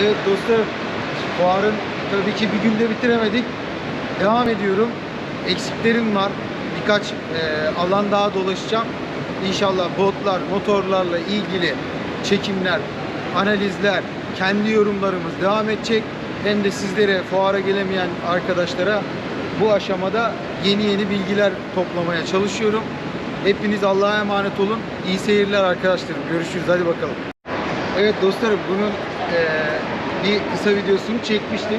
Evet dostlarım, fuarın tabii ki bir günde bitiremedik. Devam ediyorum. Eksiklerim var. Birkaç e, alan daha dolaşacağım. İnşallah botlar, motorlarla ilgili çekimler, analizler, kendi yorumlarımız devam edecek. Hem de sizlere, fuara gelemeyen arkadaşlara bu aşamada yeni yeni bilgiler toplamaya çalışıyorum. Hepiniz Allah'a emanet olun. İyi seyirler arkadaşlarım. Görüşürüz. Hadi bakalım. Evet dostlarım bunun eee, bir kısa videosunu çekmiştim.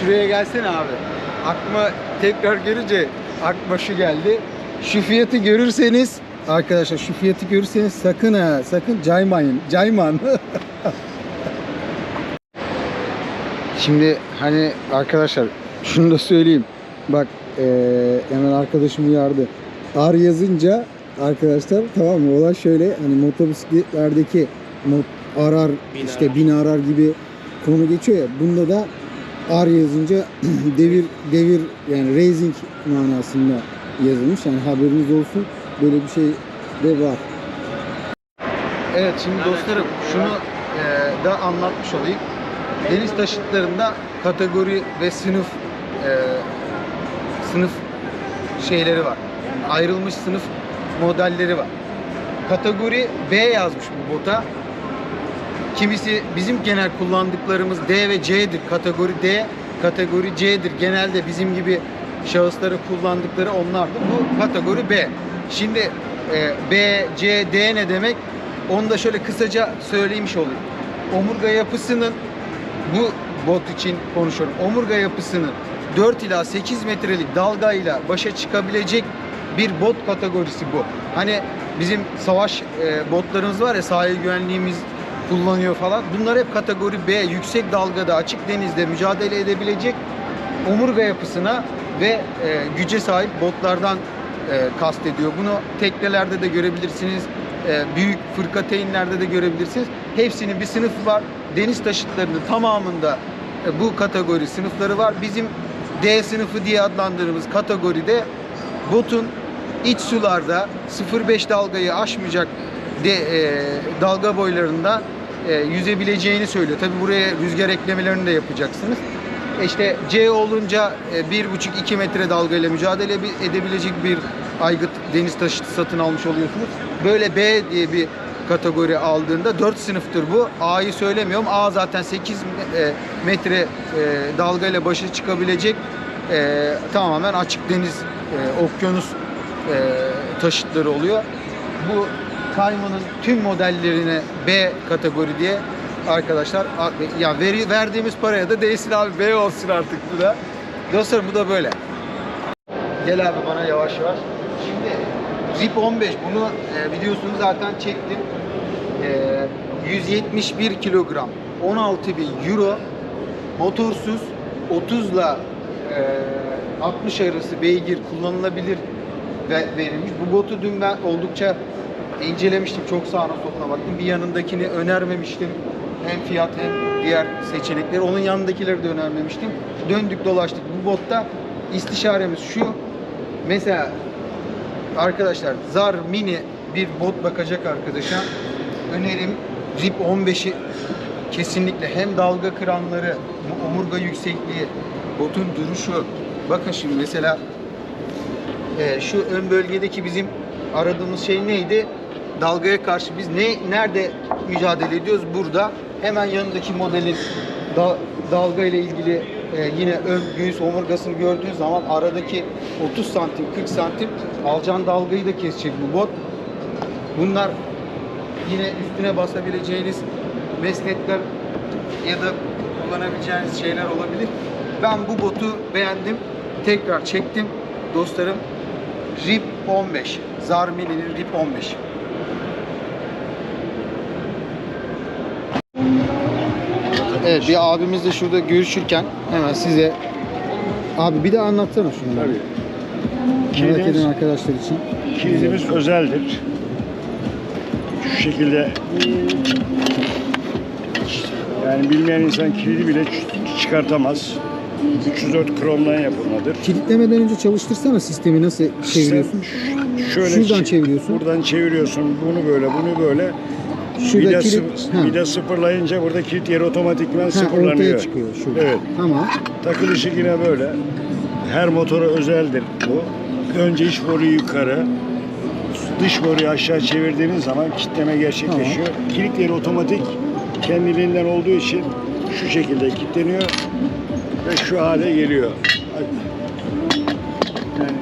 Şuraya gelsene abi. Aklıma tekrar görünce aklıma şu geldi. Şu fiyatı görürseniz arkadaşlar şu fiyatı görürseniz sakın ha sakın caymayın. Cayman. Şimdi hani arkadaşlar şunu da söyleyeyim. Bak eee, hemen arkadaşım uyardı. R yazınca arkadaşlar tamam mı? Olay şöyle hani motobisikletlerdeki mo- arar işte bin arar gibi konu geçiyor ya. Bunda da R yazınca devir devir yani racing manasında yazılmış. Yani haberiniz olsun. Böyle bir şey de var. Evet şimdi dostlarım şunu e, da anlatmış olayım. Deniz taşıtlarında kategori ve sınıf e, sınıf şeyleri var. Ayrılmış sınıf modelleri var. Kategori B yazmış bu bota. Kimisi bizim genel kullandıklarımız D ve C'dir. Kategori D, kategori C'dir. Genelde bizim gibi şahısların kullandıkları onlardır. Bu kategori B. Şimdi e, B, C, D ne demek? Onu da şöyle kısaca söyleymiş olayım. Omurga yapısının bu bot için konuşuyorum. Omurga yapısının 4 ila 8 metrelik dalgayla başa çıkabilecek bir bot kategorisi bu. Hani bizim savaş e, botlarımız var ya sahil güvenliğimiz kullanıyor falan. Bunlar hep kategori B, yüksek dalgada, açık denizde mücadele edebilecek omurga yapısına ve e, güce sahip botlardan e, kastediyor. Bunu teknelerde de görebilirsiniz. e, büyük fırkateynlerde de görebilirsiniz. Hepsinin bir sınıfı var. Deniz taşıtlarının tamamında e, bu kategori sınıfları var. Bizim D sınıfı diye adlandırdığımız kategoride botun iç sularda 0.5 dalgayı aşmayacak de, e, dalga boylarında e, yüzebileceğini söylüyor. Tabi buraya rüzgar eklemelerini de yapacaksınız. E İşte C olunca e, 1,5-2 metre dalgayla mücadele ebi- edebilecek bir aygıt deniz taşıtı satın almış oluyorsunuz. Böyle B diye bir kategori aldığında 4 sınıftır bu. A'yı söylemiyorum. A zaten 8 me- e, metre e, dalgayla başa çıkabilecek e, tamamen açık deniz, e, okyanus taşıtları oluyor. Bu Kayman'ın tüm modellerine B kategori diye arkadaşlar ya veri, verdiğimiz paraya da değilsin abi B olsun artık bu da. Dostlarım bu da böyle. Gel abi bana yavaş yavaş. Şimdi Zip 15 bunu e, videosunu zaten çektim. E, 171 kilogram 16 bin euro motorsuz 30 ile 60 arası beygir kullanılabilir ve verilmiş. Bu botu dün ben oldukça incelemiştim. Çok sağına soluna baktım. Bir yanındakini önermemiştim. Hem fiyat hem diğer seçenekleri. Onun yanındakileri de önermemiştim. Döndük dolaştık. Bu botta istişaremiz şu. Mesela arkadaşlar Zar Mini bir bot bakacak arkadaşa önerim Zip 15'i kesinlikle hem dalga kıranları, omurga yüksekliği, botun duruşu. Bakın şimdi mesela e, şu ön bölgedeki bizim aradığımız şey neydi? Dalgaya karşı biz ne nerede mücadele ediyoruz? Burada. Hemen yanındaki modelin da, dalga ile ilgili e, yine ön göğüs omurgasını gördüğünüz zaman aradaki 30 santim 40 santim alacağın dalgayı da kesecek bu bot. Bunlar yine üstüne basabileceğiniz mesnetler ya da kullanabileceğiniz şeyler olabilir. Ben bu botu beğendim. Tekrar çektim. Dostlarım RIP 15. Zarmini'nin RIP 15. Evet bir abimiz de şurada görüşürken hemen size Abi bir de anlatsana şunu. Tabii. Merak eden Kilidimiz, arkadaşlar için. kilidimiz özeldir. Şu şekilde yani bilmeyen insan kilidi bile ç- çıkartamaz. 304 kromdan yapılmadır. Kilitlemeden önce çalıştırsana sistemi nasıl çeviriyorsun? Sen ş- şöyle Şuradan çeviriyorsun. Buradan çeviriyorsun. Bunu böyle, bunu böyle. Şurada vida, kilit- ha. vida sıfırlayınca burada kilit yeri otomatikman Ha, sıfırlanıyor. çıkıyor şurada. Evet. Tamam. Takılışı yine böyle. Her motora özeldir bu. Önce iç boruyu yukarı, dış boruyu aşağı çevirdiğiniz zaman kitleme gerçekleşiyor. Kilit yeri otomatik kendiliğinden olduğu için şu şekilde kilitleniyor ve şu hale geliyor. Yani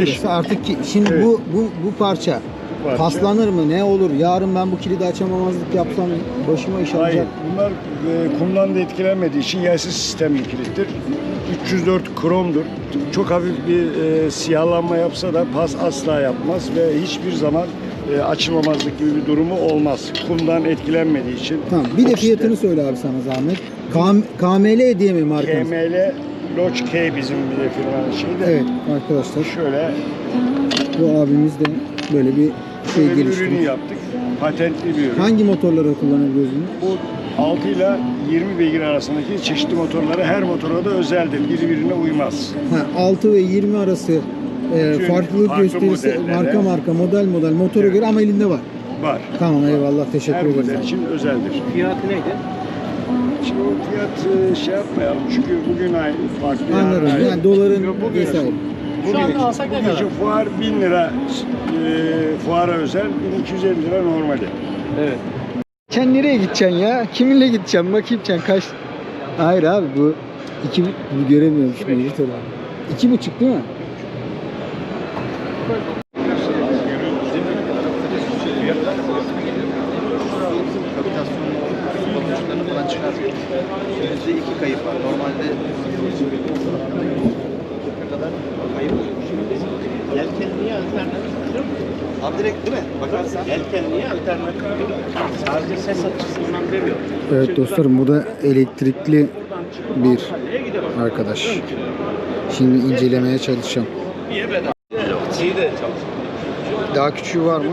leş Şurası artık ki, şimdi Evet. bu bu bu parça, parça. paslanır mı? Ne olur? Yarın ben bu kilidi açamamazlık yapsam başıma iş Hayır, alacak. bunlar e, kumdan da etkilenmediği için yersiz sistemli kilittir. 304 kromdur. Çok hafif bir e, siyahlanma yapsa da pas asla yapmaz ve hiçbir zaman e, açılmamazlık gibi bir durumu olmaz. Kumdan etkilenmediği için. Tamam. Bir de fiyatını söyle abi sana zahmet. KM, KML diye mi markamız? KML Lodge K bizim bir de firmanın şeyi de. Evet arkadaşlar Şöyle bu abimiz de böyle bir şey şöyle bir ürünü yaptık. Patentli bir ürün. Hangi motorlara kullanabiliyoruz bunu? Bu 6 ile 20 beygir arasındaki çeşitli motorlara her motora da özeldir. Birbirine uymaz. Ha, 6 ve 20 arası e, Bütün farklılık farklı gösterirse modellere- marka marka model model motora Evet. göre ama elinde var. Var. Tamam eyvallah teşekkür Her ederiz. model için özeldir. Fiyatı neydi? Şimdi o fiyat e, şey yapmayalım çünkü bugün ay farklı. Anladım. Yani doların Bugün- vesaire. Şu anda alsak ne kadar? fuar 1000 lira e, fuara özel 1250 lira normali. Evet. Sen nereye gideceksin ya? Kiminle gideceksin? Bakayım sen kaç... Hayır abi bu iki bu göremiyorum şimdi. İki buçuk değil mi? falan çıkar. Yüzde iki kayıp var. Normalde ne kadar kayıp oluyor. Yelken niye alternatif? Abi direkt değil mi? Bakarsan. Yelken niye alternatif? Sadece ses açısından demiyor. Evet dostlarım bu da elektrikli bir arkadaş. Şimdi incelemeye çalışacağım. İyi de çalışıyor. Daha küçüğü var mı?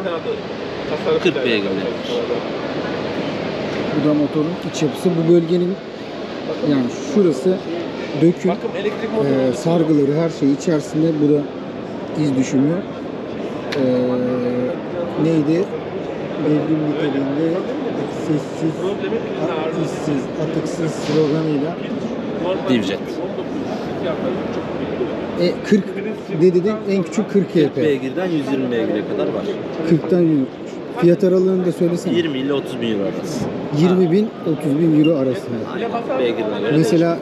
40 beygirli. Bu da motorun iç yapısı. Bu bölgenin yani şurası elektrik e, sargıları her şey içerisinde. Bu da iz düşümü. E, neydi? Devrim niteliğinde sessiz, işsiz, atıksız sloganıyla Divjet. e, 40 dedi de en küçük 40 40 HP. beygirden 120 beygire kadar var. 40'tan 100. Fiyat aralığını da söylesene. 20 ile 30 bin euro arası. 20 bin 30 bin euro arasında. Beygirine göre Mesela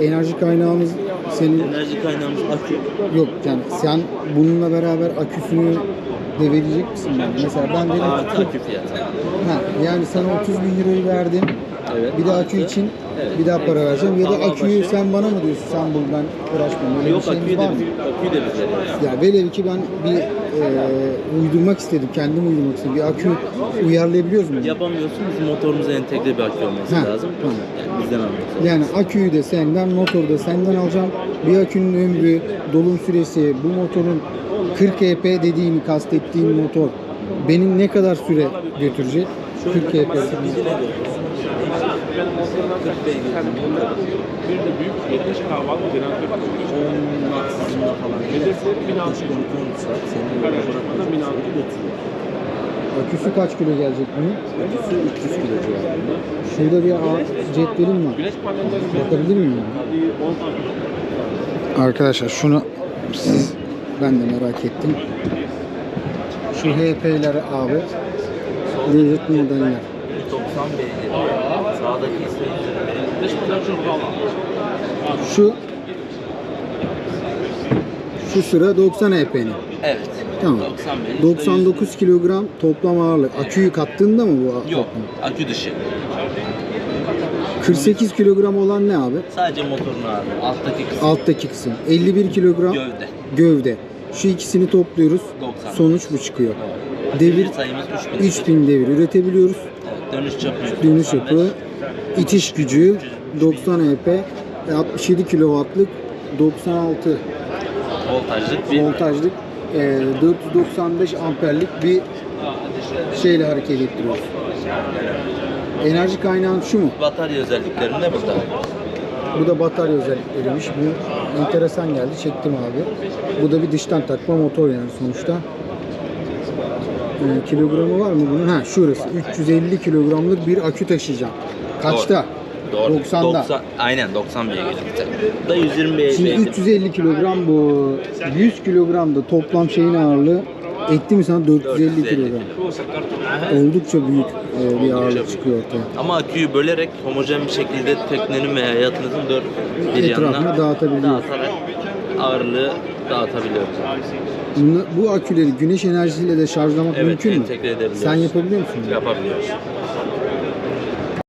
e, enerji kaynağımız senin enerji kaynağımız akü. yok yani sen bununla beraber aküsünü de verecek misin bana? Mesela ben dedim Artı akü fiyatı. ha, yani sana 30 bin euroyu verdim. Evet. Bir de akü için Evet. bir daha para vereceğim. Ya da aküyü sen bana mı diyorsun? Sen bul ben uğraşmam. Öyle Yok bir şeyimiz aküyü var de, mı? aküyü de biz veriyoruz. Ya velev ki ben bir e, uydurmak istedim. Kendim uydurmak istedim. Bir akü uyarlayabiliyoruz mu? Yapamıyorsunuz motorunuza entegre bir akü olması Ha, lazım. tamam. Yani bizden alıyorsunuz. Yani aküyü de senden, motoru da senden alacağım. Bir akünün ömrü, dolum süresi, bu motorun 40 EP dediğini kastettiğim motor benim ne kadar süre götürecek? 40 EP. Veriyorsunuz? 40 beygir. Bir de büyük 70 kahvaltı genelde 10 maksimumda falan. Hedefleri 1600. Yaklaşık 12 saat seni orada bırakmak için götürüyor. Aküsü kaç kilo gelecek bunun? Aküsü 300 kilo civarında. Şurada bir cetvelim var. Bakabilir miyim? verdiği 10 tane. Arkadaşlar şunu siz ben de merak ettim. Şu HP'leri abi lezzet modeller. 90 beygir. Şu şu sıra 90 HP'nin. Evet. Tamam. 90 beygir. 99 kilogram toplam ağırlık. Aküyü kattığında mı bu Yok. toplam? Akü dışı. 48 kilogram olan ne abi? Sadece motorun ağırlığı. Alttaki kısım. Alttaki kısım. 51 kilogram Gövde. gövde. Şu ikisini topluyoruz. 90. Sonuç bu çıkıyor. Evet. Devir Devir sayımız 3000. 3000 devir üretebiliyoruz. Evet, dönüş çapı. Dönüş 95. itiş gücü 90 HP, 67 kW'lık 96 Voltajlık bir voltajlık e, 495 amperlik bir şeyle hareket ettiriyoruz. Enerji kaynağın şu mu? batarya özelliklerinde burada. Bu da batarya özellikleriymiş. Bu enteresan geldi. Çektim abi. Bu da bir dıştan takma motor yani sonuçta. e, kilogramı var mı bunun? Ha şurası. 350 kilogramlık bir akü taşıyacağım. Kaçta? Doğru. 90'da. 90, aynen 90 beygir. Bu da 120 beygir. Şimdi 350 kilogram bu. 100 kilogram da toplam şeyin ağırlığı etti mi sana 450 450 kilogram. Oldukça büyük e, bir ağırlık çıkıyor ortaya. Ama aküyü bölerek homojen bir şekilde teknenin veya yatınızın dört bir Etrafına yanına dağıtabiliyor. dağıtarak ağırlığı dağıtabiliyoruz. Bunu- bu aküleri güneş enerjisiyle de şarjlamak Evet, mümkün mü? entegre edebiliyoruz. Sen yapabiliyor musun? Yapabiliyoruz.